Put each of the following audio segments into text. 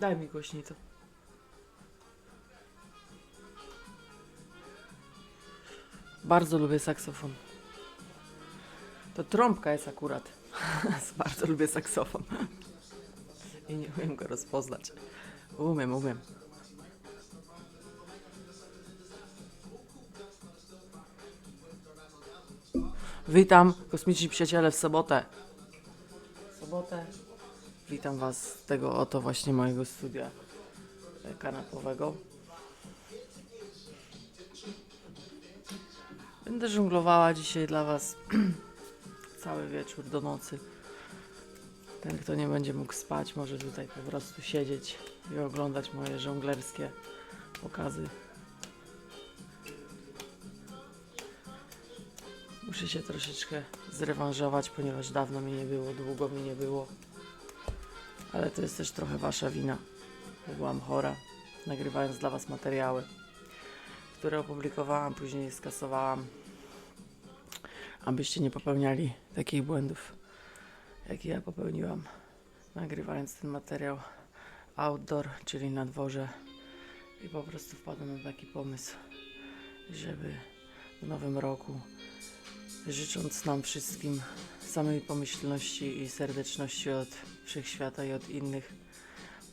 Daj mi głośniej to. Bardzo lubię saksofon. To trąbka jest akurat. Bardzo lubię saksofon. I nie umiem go rozpoznać. Umiem, umiem. Witam, kosmiczni przyjaciele, w sobotę. W sobotę witam Was z tego oto właśnie mojego studia e, kanapowego. Będę żonglowała dzisiaj dla Was cały wieczór do nocy. Ten, kto nie będzie mógł spać, może tutaj po prostu siedzieć i oglądać moje żonglerskie pokazy. Muszę się troszeczkę zrewanżować, ponieważ dawno mi nie było, długo mi nie było. Ale to jest też trochę wasza wina. bo Byłam chora, nagrywając dla was materiały, które opublikowałam, później skasowałam, abyście nie popełniali takich błędów, jakie ja popełniłam, nagrywając ten materiał outdoor, czyli na dworze. I po prostu wpadłem na taki pomysł, żeby w nowym roku życząc nam wszystkim samej pomyślności i serdeczności od wszechświata i od innych,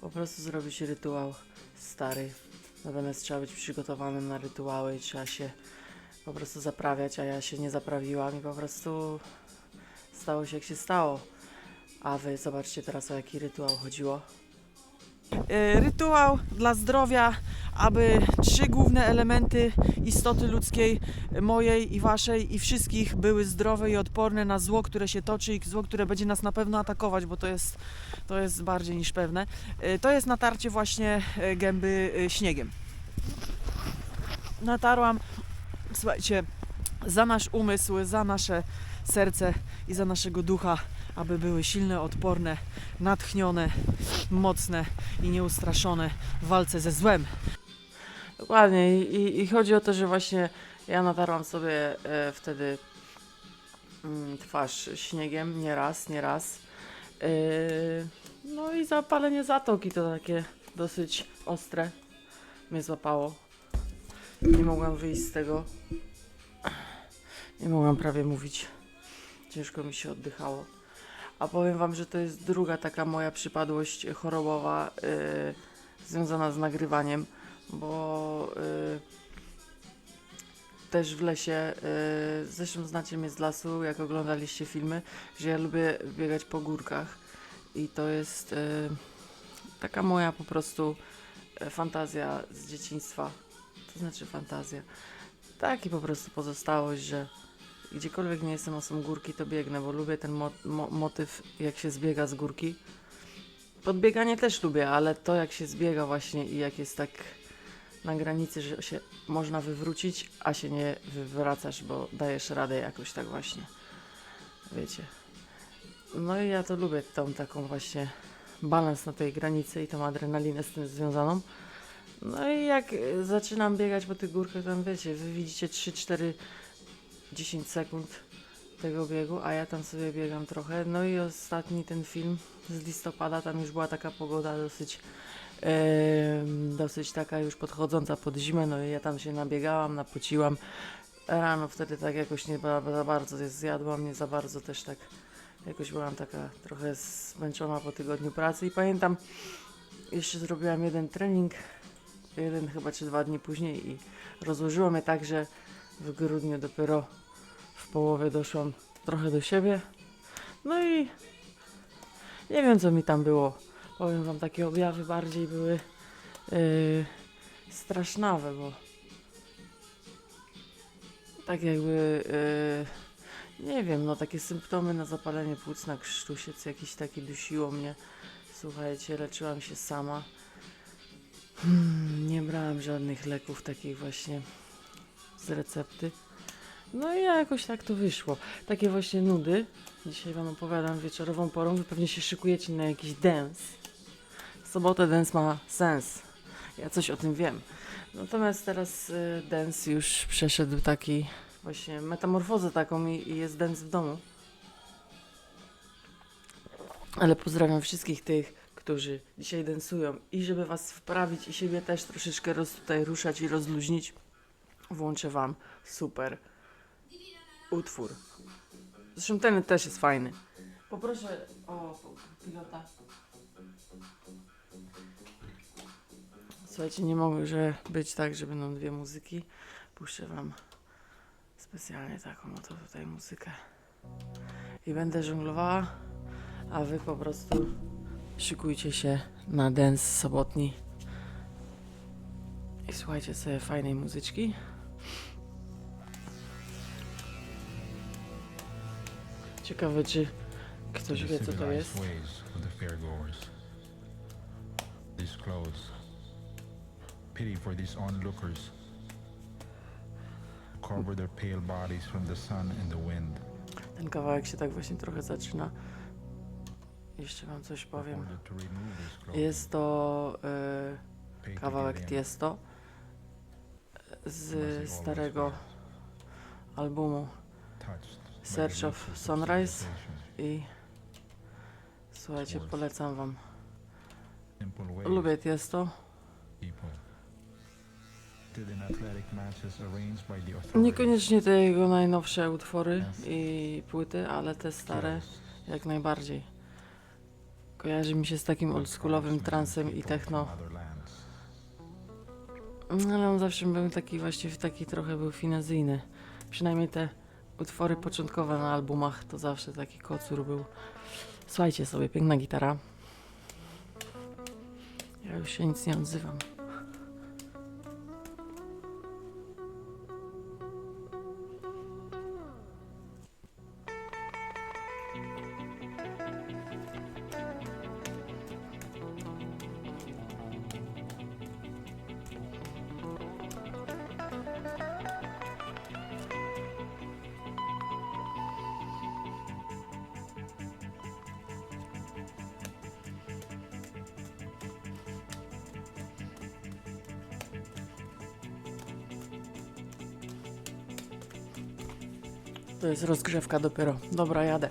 po prostu zrobić rytuał stary. Natomiast trzeba być przygotowanym na rytuały trzeba się po prostu zaprawiać, a ja się nie zaprawiłam i po prostu stało się jak się stało. A wy zobaczcie teraz o jaki rytuał chodziło. E, Rytuał dla zdrowia, aby trzy główne elementy istoty ludzkiej, mojej i waszej i wszystkich były zdrowe i odporne na zło, które się toczy i zło, które będzie nas na pewno atakować, bo to jest, to jest bardziej niż pewne. E, To jest natarcie właśnie e, gęby śniegiem. Natarłam, słuchajcie, za nasz umysł, za nasze serce i za naszego ducha, aby były silne, odporne, natchnione, mocne i nieustraszone w walce ze złem. Dokładnie i, i, chodzi o to, że właśnie ja natarłam sobie e, wtedy mm, twarz śniegiem, nie raz, nie raz. E, no i zapalenie zatoki to takie dosyć ostre mnie złapało. Nie mogłam wyjść z tego. Nie mogłam prawie mówić. Ciężko mi się oddychało. A powiem wam, że to jest druga taka moja przypadłość chorobowa e, związana z nagrywaniem bo y, też w lesie, y, zresztą znacie mnie z lasu, jak oglądaliście filmy, że ja lubię biegać po górkach i to jest y, taka moja po prostu e, fantazja z dzieciństwa, to znaczy fantazja, taki po prostu pozostałość, że gdziekolwiek nie jestem osobą górki, to biegnę, bo lubię ten mo mo motyw, jak się zbiega z górki. Podbieganie też lubię, ale to jak się zbiega właśnie i jak jest tak na granicy, że się można wywrócić, a się nie wywracasz, bo dajesz radę jakoś tak właśnie. Wiecie. No i ja to lubię, tą taką właśnie balans na tej granicy i tą adrenalinę z tym związaną. No i jak y, zaczynam biegać po tych górkach, tam wiecie, wy widzicie 3, 4, 10 sekund tego biegu, a ja tam sobie biegam trochę. No i ostatni ten film z listopada, tam już była taka pogoda dosyć Em, dosyć taka już podchodząca pod zimę, no i ja tam się nabiegałam, napociłam. Rano wtedy tak jakoś nie za bardzo zjadłam, nie za bardzo też tak jakoś byłam taka trochę zmęczona po tygodniu pracy i pamiętam jeszcze zrobiłam jeden trening, jeden chyba czy dwa dni później i rozłożyło mnie tak, że w grudniu dopiero połowie doszłam trochę do siebie. No i nie wiem co mi tam było. Powiem wam, takie objawy bardziej były yy, strasznawe, bo tak jakby yy, nie wiem, no takie symptomy na zapalenie płuc, na krztusiec jakiś taki dusiło mnie. Słuchajcie, leczyłam się sama. Hmm, nie brałam żadnych leków takich właśnie z recepty. No i jakoś tak to wyszło. Takie właśnie nudy. Dzisiaj wam opowiadam wieczorową porą. Wy pewnie się szykujecie na jakiś dance. W sobotę dance ma sens. Ja coś o tym wiem. Natomiast teraz y, dance już przeszedł taki właśnie metamorfozę taką i, i jest dance w domu. Ale pozdrawiam wszystkich tych, którzy dzisiaj densują i żeby was wprawić i siebie też troszeczkę roz, tutaj ruszać i rozluźnić, włączę wam super utwór. Zresztą ten też jest fajny. Poproszę o pilota. Słuchajcie, nie może być tak, że będą dwie muzyki. Puszczę wam specjalnie taką oto tutaj muzykę. I będę żonglowała, a wy po prostu szykujcie się na dance sobotni. I słuchajcie sobie fajnej muzyczki. Ciekawe, czy ktoś wie, co to jest. These clothes, pity for these onlookers, cover their pale bodies from the sun and the wind. Ten kawałek się tak właśnie trochę zaczyna. Jeszcze wam coś powiem. Jest to to kawałek. Tiesto z starego albumu Search of Sunrise. i słuchajcie, polecam wam. Lubię Tiesto. Niekoniecznie te jego najnowsze utwory i płyty, ale te stare jak najbardziej. Kojarzy mi się z takim oldschoolowym transem i techno. No, Ale on zawsze był taki właśnie taki trochę był finezyjny. Przynajmniej te utwory początkowe na albumach to zawsze taki kocur był. Słuchajcie sobie, piękna gitara. Ja już się nic nie odzywam. To jest rozgrzewka dopiero. Dobra, jadę.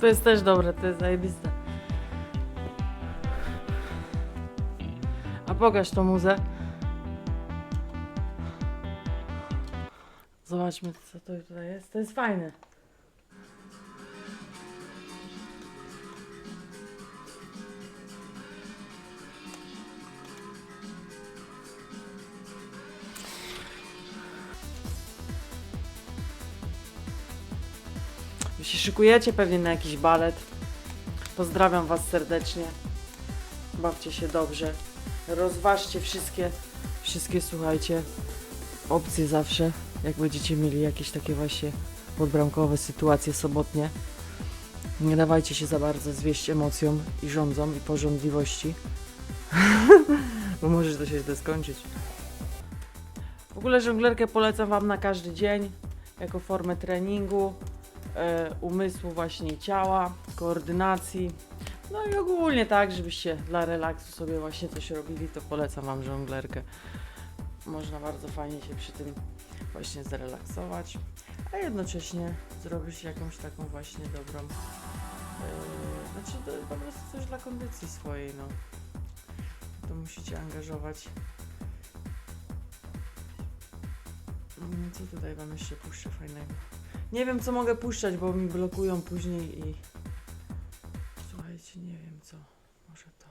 To jest też dobre, to jest zajebiste. A pokaż tą muzę. Zobaczmy, co to tutaj jest. To jest fajne. Wy się szykujecie pewnie na jakiś balet. Pozdrawiam Was serdecznie. Bawcie się dobrze. Rozważcie wszystkie, wszystkie, słuchajcie, opcje zawsze. Jak będziecie mieli jakieś takie właśnie podbramkowe sytuacje sobotnie. Nie dawajcie się za bardzo zwieść emocjom i rządzom i porządliwości. Bo może to się źle skończyć. W ogóle żonglerkę polecam Wam na każdy dzień jako formę treningu e, umysłu właśnie ciała, koordynacji. No i ogólnie tak, żebyście dla relaksu sobie właśnie coś robili, to polecam Wam żonglerkę. Można bardzo fajnie się przy tym właśnie zrelaksować, a jednocześnie zrobić jakąś taką właśnie dobrą, e, znaczy to po prostu coś dla kondycji swojej, no. To musicie angażować. Mm, Co tutaj Wam jeszcze puszczę fajnego? Nie wiem, co mogę puszczać, bo mi blokują później i... Słuchajcie, nie wiem co. Może to.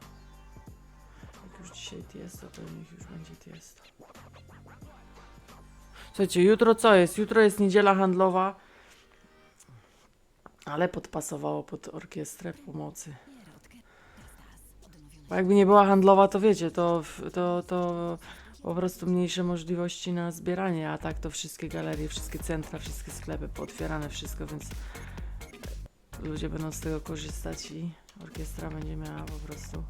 Jak już dzisiaj Tiesto, to niech już będzie Tiesto. Słuchajcie, jutro co jest? Jutro jest niedziela handlowa. Ale podpasowało pod orkiestrę pomocy. Bo jakby nie była handlowa, to wiecie, to, to, to po prostu mniejsze możliwości na zbieranie, a tak to wszystkie galerie, wszystkie centra, wszystkie sklepy pootwierane, wszystko, więc ludzie będą z tego korzystać i orkiestra będzie miała po prostu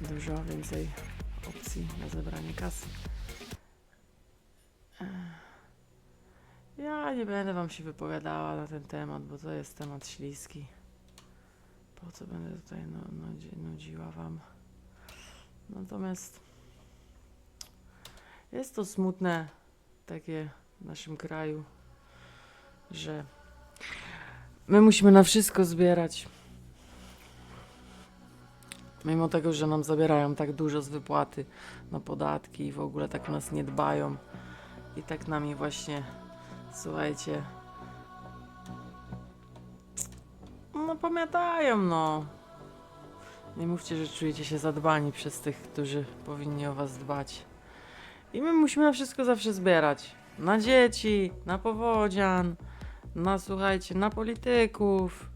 dużo więcej opcji na zebranie kasy. Ja nie będę wam się wypowiadała na ten temat, bo to jest temat śliski. Po co będę tutaj nu- nudzi, nudziła wam? Natomiast jest to smutne takie w naszym kraju, że my musimy na wszystko zbierać. Mimo tego, że nam zabierają tak dużo z wypłaty na podatki i w ogóle tak o nas nie dbają i tak nami właśnie, słuchajcie, no pamiętają, no. Nie mówcie, że czujecie się zadbani przez tych, którzy powinni o was dbać. I my musimy na wszystko zawsze zbierać. Na dzieci, na powodzian, na słuchajcie, na polityków,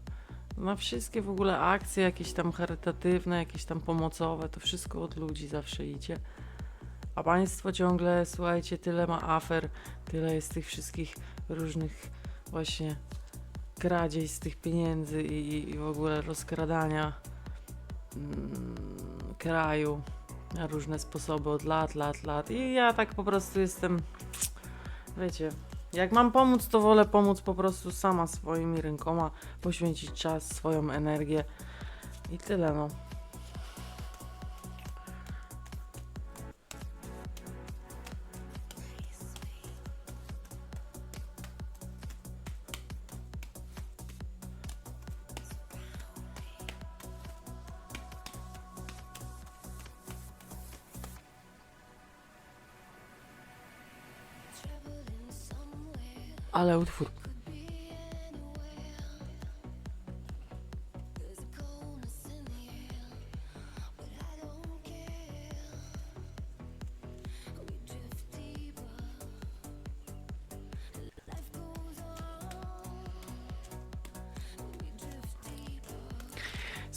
na wszystkie w ogóle akcje jakieś tam charytatywne, jakieś tam pomocowe, to wszystko od ludzi zawsze idzie. A państwo ciągle, słuchajcie, tyle ma afer, tyle jest tych wszystkich różnych właśnie kradziej z tych pieniędzy i- i w ogóle rozkradania mm, kraju na różne sposoby od lat, lat, lat. I ja tak po prostu jestem, wiecie, jak mam pomóc, to wolę pomóc po prostu sama swoimi rękoma, poświęcić czas, swoją energię i tyle, no. Ale utwór.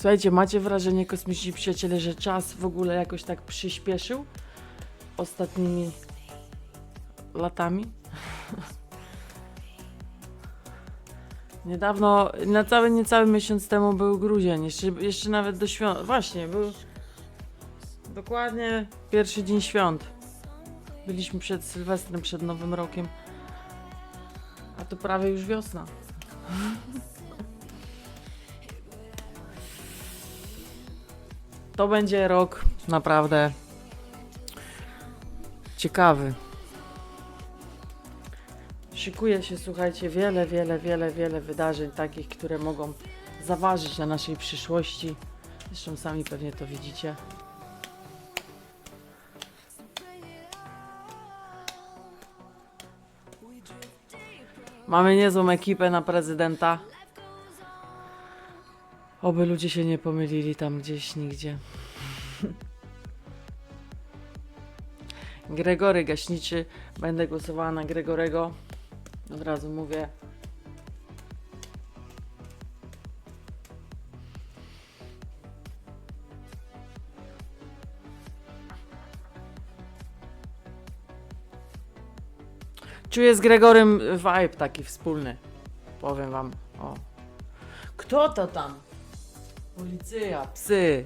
Słuchajcie, macie wrażenie, kosmiczni przyjaciele, że czas w ogóle jakoś tak przyspieszył ostatnimi latami? Niedawno, na cały, niecały miesiąc temu był grudzień, jeszcze, jeszcze nawet do świąt. Właśnie, był dokładnie pierwszy dzień świąt. Byliśmy przed Sylwestrem, przed Nowym Rokiem. A to prawie już wiosna. To będzie rok naprawdę ciekawy. Szykuje się, słuchajcie, wiele, wiele, wiele, wiele wydarzeń takich, które mogą zaważyć na naszej przyszłości. Zresztą sami pewnie to widzicie. Mamy niezłą ekipę na prezydenta. Oby ludzie się nie pomylili tam gdzieś, nigdzie. Gregory Gaśniczy. Będę głosowała na Gregorego. Od razu mówię. Czuję z Gregorem vibe taki wspólny. Powiem wam. O. Kto to tam? Policja, psy.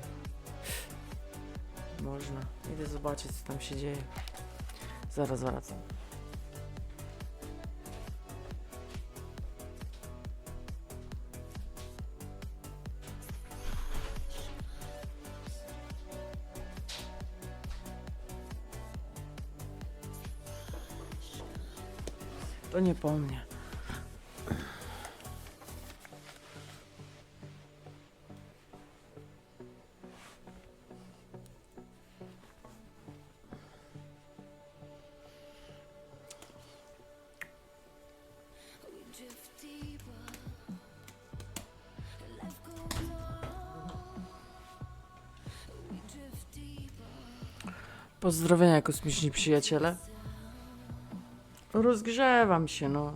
Można. Idę zobaczyć, co tam się dzieje. Zaraz wracam. To nie po mnie. Pozdrowienia kosmiczni przyjaciele. Rozgrzewam się, no.